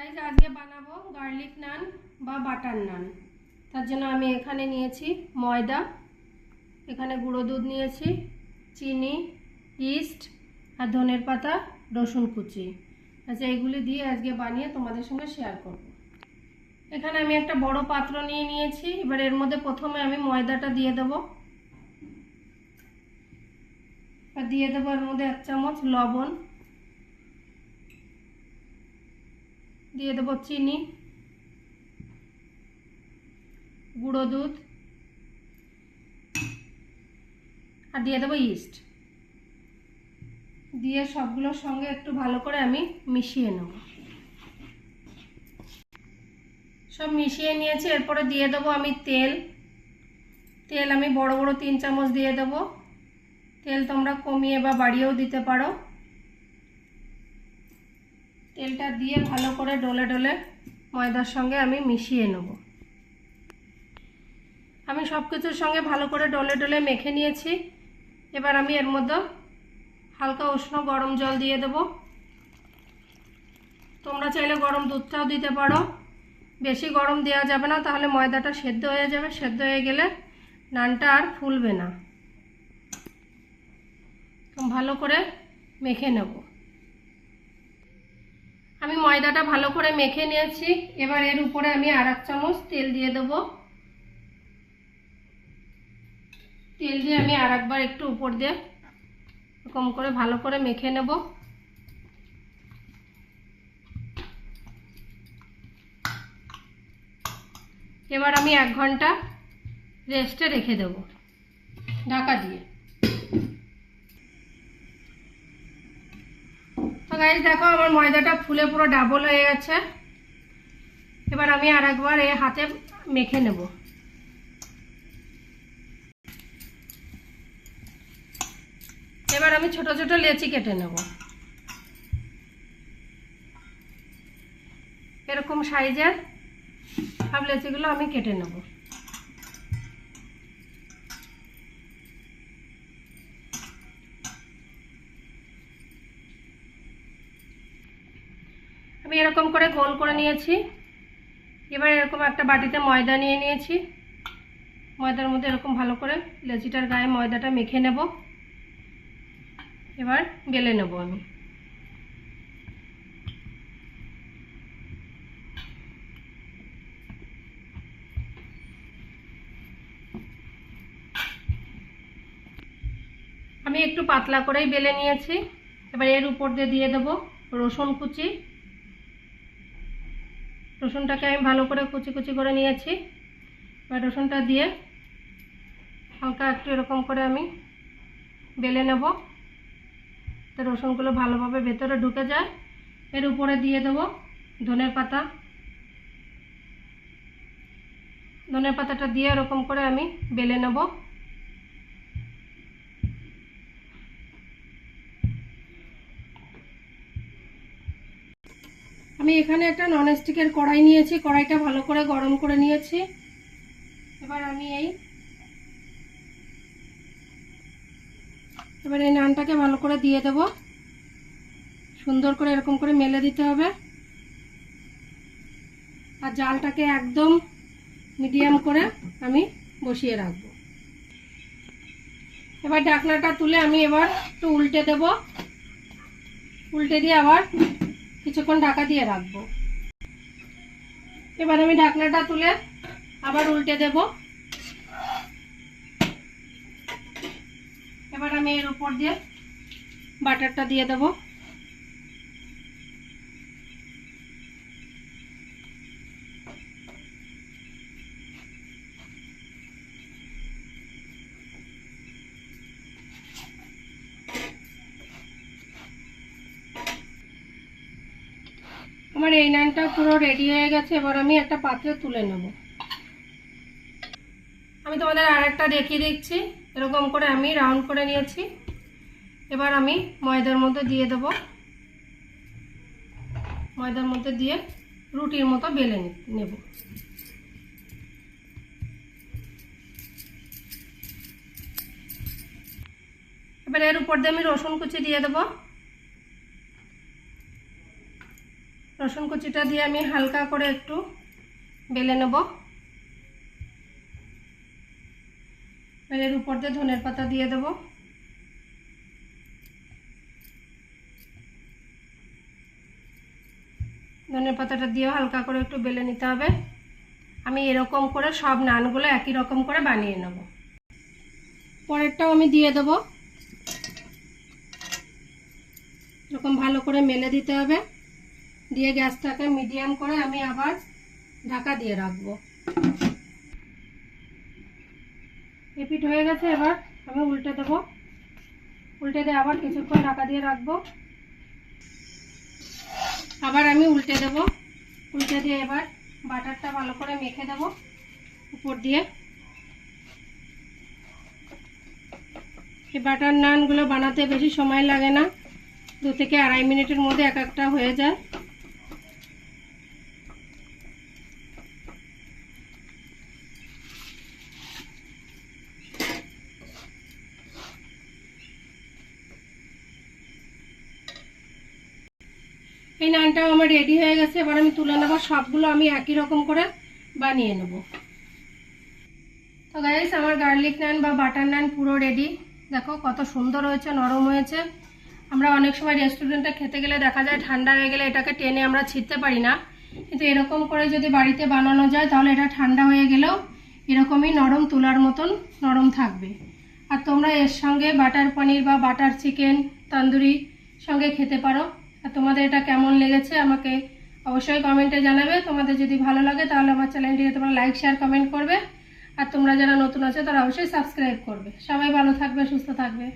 Guys আজকে বানাবো, garlic নান বা বাটার নান। তার জন্য আমি এখানে নিয়েছি ময়দা, এখানে গুঁড়ো দুধ নিয়েছি, চিনি, ইস্ট আর ধনের পাতা, রসুন কুচি। আচ্ছা এগুলি দিয়ে আজকে বানিয়ে তোমাদের সঙ্গে শেয়ার করব। এখানে আমি একটা বড় পাত্র নিয়ে নিয়েছি, এবার এর মধ্যে প্রথমে আমি ময়দাটা দিয়ে দেবো। দিয়ে দেবো এর মধ্যে এক চামচ লবণ দিয়ে দেবো চিনি, গুঁড়ো দুধ, আর দিয়ে দেবো ইস্ট দিয়ে সবগুলোর সঙ্গে একটু ভালো করে আমি মিশিয়ে নেব। সব মিশিয়ে নিয়েছি, এরপরে দিয়ে দেবো আমি তেল। তেল আমি বড় বড় তিন চামচ দিয়ে দেবো। তেল তোমরা কমিয়ে বা বাড়িয়েও দিতে পারো। তেলটা দিয়ে ভালো করে ডলে ডলে ময়দার সঙ্গে আমি মিশিয়ে নেব। আমি সব কিছুর সঙ্গে ভালো করে ডলে ডলে মেখে নিয়েছি। এবার আমি এর মধ্যে হালকা উষ্ণ গরম জল দিয়ে দেব। তোমরা চাইলে গরম দুধটাও দিতে পারো। বেশি গরম দেওয়া যাবে না, তাহলে ময়দাটা সেদ্ধ হয়ে যাবে। সেদ্ধ হয়ে গেলে নানটা আর ফুলবে না। ভালো করে মেখে নেব। আমি ময়দাটা ভালো করে মেখে নিয়েছি। এবার এর উপরে আমি আর চামচ তেল দিয়ে দেবো। তেল দিয়ে আমি আর একবার একটু উপর দিয়ে এরকম করে ভালো করে মেখে নেব। এবার আমি এক ঘণ্টা রেস্টে রেখে দেব। ঢাকা দিয়ে। গাইজ দেখো আমার ময়দাটা ফুলে পুরো ডাবল হয়ে গেছে। এবার আমি আর একবার এ হাতে মেখে নেব। এবার আমি ছোট ছোট লেচি কেটে নেব। এরকম সাইজের সব লেচিগুলো আমি কেটে নেব। আমি এরকম করে গোল করে নিয়েছি। এবার এরকম একটা বাটিতে ময়দা নিয়ে নিয়েছি। ময়দার মধ্যে এরকম ভালো করে লেচিটার গায়ে ময়দাটা মেখে নেব। এবার বেলে নেব আমি। আমি একটু পাতলা করেই বেলে নিয়েছি। এবার এর উপর দিয়ে দিয়ে দেবো রসুন কুচি। রসুনটাকে আমি ভালো করে কুচি কুচি করে নিয়েছি। এবার রসুনটা দিয়ে হালকা একটু এরকম করে আমি বেলে নেব। তো রসুনগুলো ভালোভাবে ভেতরে ঢুকে যায়। এর উপরে দিয়ে দেবো ধনের পাতা। ধনের পাতাটা দিয়ে এরকম করে আমি বেলে নেব। আমি এখানে একটা ননস্টিকের কড়াই নিয়েছি, কড়াইটা ভালো করে গরম করে নিয়েছি। এবার আমি এই এবার এই নানটাকে ভালো করে দিয়ে দেব। সুন্দর করে এরকম করে মেলে দিতে হবে। আর জালটাকে একদম মিডিয়াম করে আমি বসিয়ে রাখব। এবার ঢাকনাটা তুলে আমি এবার একটু উল্টে দেব। উল্টে দিয়ে আবার কিছুক্ষণ ঢাকা দিয়ে রাখব। এবার আমি ঢাকনাটা তুলে আবার উল্টে দেব। এবার আমি এর উপর দিয়ে বাটারটা দিয়ে দেব। আমার এই নানটা পুরো রেডি হয়ে গেছে, এবার আমি একটা পাত্রে তুলে নেব। আমি তোমাদের আর একটা দেখিয়ে দিচ্ছি। এরকম করে আমি রাউন্ড করে নিয়েছি। এবার আমি ময়দার মধ্যে দিয়ে দেব। ময়দার মধ্যে দিয়ে রুটির মতো বেলে নেব। এবার এর উপর দিয়ে আমি রসুন কুচি দিয়ে দেবো। রসুন কুচিটা দিয়ে আমি হালকা করে একটু বেলে নেব। এর উপর দিয়ে ধনের পাতা দিয়ে দেবো। ধনের পাতাটা দিয়েও হালকা করে একটু বেলে নিতে হবে। আমি এরকম করে সব নানগুলো একই রকম করে বানিয়ে নেব। পরেরটাও আমি দিয়ে দেবো। এরকম ভালো করে মেলে দিতে হবে। দিয়ে গ্যাসটাকে মিডিয়াম করে আমি আবার ঢাকা দিয়ে রাখব। এপিট হয়ে গেছে এবার আমি উল্টে দেবো। উল্টে দিয়ে আবার কিছুক্ষণ ঢাকা দিয়ে রাখব। আবার আমি উল্টে দেব। উল্টে দিয়ে এবার বাটারটা ভালো করে মেখে দেব উপর দিয়ে। এই বাটার নানগুলো বানাতে বেশি সময় লাগে না। দু থেকে আড়াই মিনিটের মধ্যে এক একটা হয়ে যায়। এই নানটাও আমার রেডি হয়ে গেছে। এবার আমি তুলে নেব, সবগুলো আমি একই রকম করে বানিয়ে নেব। তো গাইস আমার গার্লিক নান বা বাটার নান পুরো রেডি দেখো কত সুন্দর হয়েছে, নরম হয়েছে। আমরা অনেক সময় রেস্টুরেন্টে খেতে গেলে দেখা যায় ঠান্ডা হয়ে গেলে এটাকে টেনে আমরা ছিঁড়তে পারি না। কিন্তু এরকম করে যদি বাড়িতে বানানো যায়, তাহলে এটা ঠান্ডা হয়ে গেলেও এরকমই নরম তুলার মতন নরম থাকবে। আর তোমরা এর সঙ্গে বাটার পনির বা বাটার চিকেন তন্দুরি সঙ্গে খেতে পারো। আর তোমাদের এটা কেমন লেগেছে আমাকে অবশ্যই কমেন্টে জানাবে। তোমাদের যদি ভালো লাগে তাহলে আমার চ্যানেলটিকে তোমরা লাইক শেয়ার কমেন্ট করবে। আর তোমরা যারা নতুন আছো তারা অবশ্যই সাবস্ক্রাইব করবে। সবাই ভালো থাকবে, সুস্থ থাকবে।